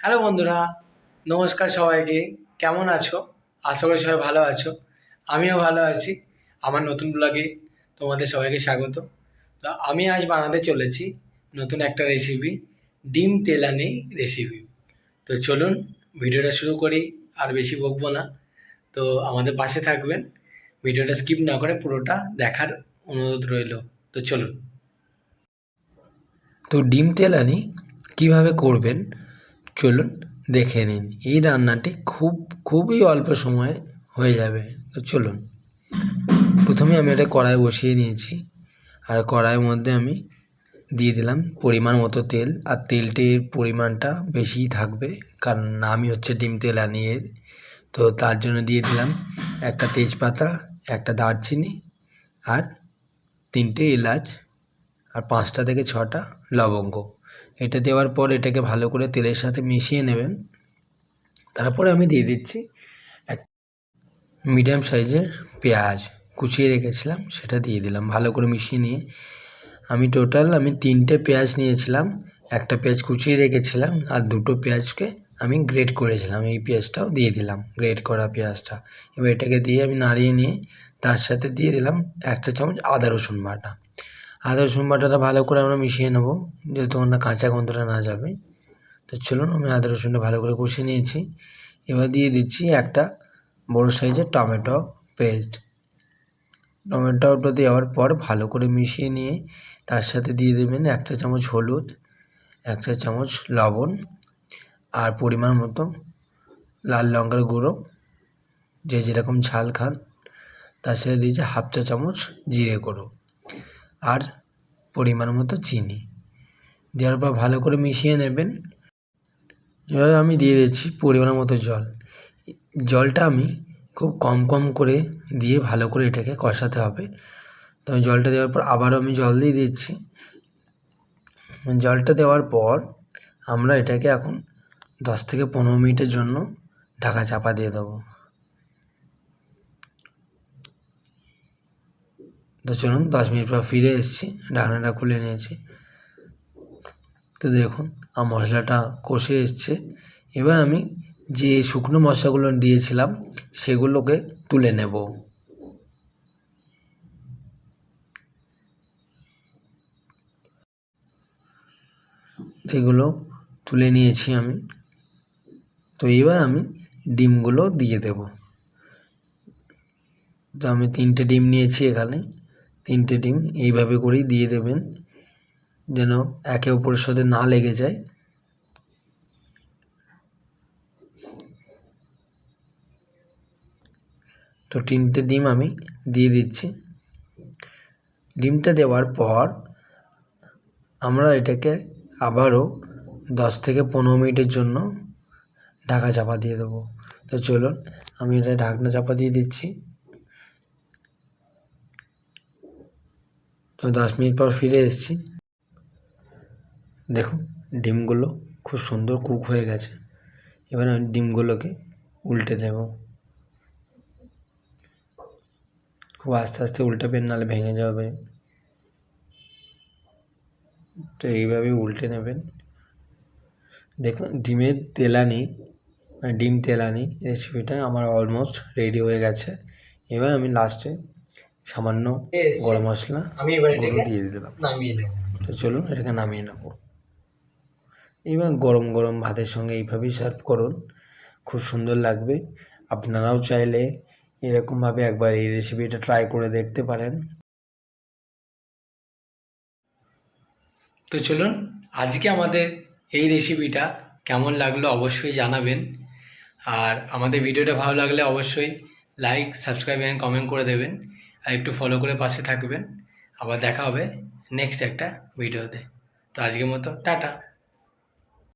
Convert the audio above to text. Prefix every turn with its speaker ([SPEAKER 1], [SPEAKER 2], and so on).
[SPEAKER 1] Hello বন্ধুরা, নমস্কার সবাইকে। কেমন আছো? আশা করি সবাই ভালো আছো। আমিও ভালো আছি। আমার নতুন ব্লগে তোমাদের সবাইকে স্বাগত। তো আমি আজ বানাতে চলেছি নতুন একটা রেসিপি ডিম তেলানি রেসিপি তো চলুন, ভিডিওটা শুরু করি, আর বেশি বকবো না। তো আমাদের পাশে থাকবেন। ভিডিওটা স্কিপ না করে পুরোটা দেখার অনুরোধ রইল। তো চলুন। তো ডিম তেলানি কীভাবে করবেন? চলুন দেখে নিন। এই রান্নাটি খুব, খুবই অল্প সময়ে হয়ে যাবে। তো চলুন। প্রথমে আমি একটা কড়াই বসিয়ে নিয়েছি। আর কড়াইয়ের মধ্যে আমি দিয়ে দিলাম পরিমাণ মতো তেল। আর তেলটির পরিমাণটা বেশিই থাকবে, কারণ আমি হচ্ছে ডিম তেল আনিয়ে তো তার জন্য দিয়ে দিলাম একটা তেজপাতা, একটা দারচিনি আর তিনটে এলাচ আর পাঁচটা থেকে ছটা লবঙ্গ। এটা দেওয়ার পর এটাকে ভালো করে তেলের সাথে মিশিয়ে নেবেন। তারপরে আমি দিয়ে দিচ্ছি এক মিডিয়াম সাইজের পেঁয়াজ। কুচিয়ে রেখেছিলাম, সেটা দিয়ে দিলাম ভালো করে মিশিয়ে নিয়ে। আমি টোটাল আমি তিনটে পেঁয়াজ নিয়েছিলাম, একটা পেঁয়াজ কুচিয়ে রেখেছিলাম আর দুটো পেঁয়াজকে আমি গ্রেট করেছিলাম। এই পেঁয়াজটাও দিয়ে দিলাম, গ্রেট করা পেঁয়াজটা। এবার এটাকে দিয়ে আমি নাড়িয়ে নিয়ে তার সাথে দিয়ে দিলাম এক চা চামচ আদা রসুন বাটা। আদা রসুন বাটাটা ভালো করে আমরা মিশিয়ে নেব। যেহেতু না কাঁচা গন্ধটা না যাবে। তো চলুন, আমি আদা রসুনটা ভালো করে কষিয়ে নিয়েছি। এবার দিয়ে দিচ্ছি একটা বড় সাইজের টমেটো পেস্ট। টমেটোটা দেওয়ার পর ভালো করে মিশিয়ে নিয়ে তার সাথে দিয়ে দেবেন এক চা চামচ হলুদ, এক চা চামচ লবণ আর পরিমাণ মতো লাল লঙ্কার গুঁড়ো। যে যেরকম ঝাল খান, তার সাথে দিয়েছি হাফ চা চামচ জিরে গুঁড়ো। আর পরিমাণ মতো চিনি। দেওয়ার পর ভালো করে মিশিয়ে নেবেন। এবার আমি দিয়ে দিচ্ছি পরিমাণ মতো জল। জলটা আমি খুব কম কম করে দিয়ে ভালো করে এটাকে কষাতে হবে। তো জলটা দেওয়ার পর আবারও আমি জল দিয়ে দিচ্ছি। জলটা দেওয়ার পর আমরা এটাকে এখন দশ থেকে পনেরো মিনিটের জন্য ঢাকা চাপা দিয়ে দেবো। তো চলুন দশ মিনিট পর ফিরে এসেছি ঢাকনাটা খুলে নিয়েছি। তো দেখুন আমার মশলাটা কষে এসছে। এবার আমি যে শুকনো মশলাগুলো দিয়েছিলাম, সেগুলোকে তুলে নেব। এগুলো তুলে নিয়েছি আমি। তো এবার আমি ডিমগুলো দিয়ে দেব। তো আমি তিনটে ডিম নিয়েছি এখানে। তিনটে ডিম এইভাবে করেই দিয়ে দেবেন, যেন একে অপরের সাথে না লেগে যায়। তো তিনটে ডিম আমি দিয়ে দিচ্ছি। ডিমটা দেওয়ার পর আমরা এটাকে আবারও দশ থেকে পনেরো মিনিটের জন্য ঢাকা চাপা দিয়ে দেবো। তো চলুন, আমি এটা ঢাকনা চাপা দিয়ে দিচ্ছি। দশ মিনিট পর ফিরে এসেছি। দেখুন, ডিমগুলো খুব সুন্দর কুক হয়ে গেছে। এবার আমি ডিমগুলোকে উল্টে দেব। খুব আস্তে আস্তে উল্টাবেন নাহলে ভেঙে যাবে। তো এইভাবে উল্টে নেবেন। দেখুন, ডিমের তেলানি মানে ডিম তেলানি রেসিপিটা আমার অলমোস্ট রেডি হয়ে গেছে। এবার আমি লাস্টে সামান্য গরম মশলা
[SPEAKER 2] আমি এবার এটাকে
[SPEAKER 1] দিয়ে দিলাম।
[SPEAKER 2] নামিয়ে নেব।
[SPEAKER 1] তো চলুন এটাকে নামিয়ে নেব। এবার গরম গরম ভাতের সঙ্গে এইভাবেই সার্ভ করুন। খুব সুন্দর লাগবে। আপনারাও চাইলে এরকমভাবে একবার এই রেসিপিটা ট্রাই করে দেখতে পারেন। তো চলুন আজকে আমাদের এই রেসিপিটা কেমন লাগল অবশ্যই জানাবেন। আর আমাদের ভিডিওটা ভালো লাগলে অবশ্যই লাইক সাবস্ক্রাইব এবং কমেন্ট করে দেবেন। একটু ফলো করে পাশে থাকবেন। আবার দেখা হবে নেক্সট একটা ভিডিওতে তো আজকের মতো, টাটা।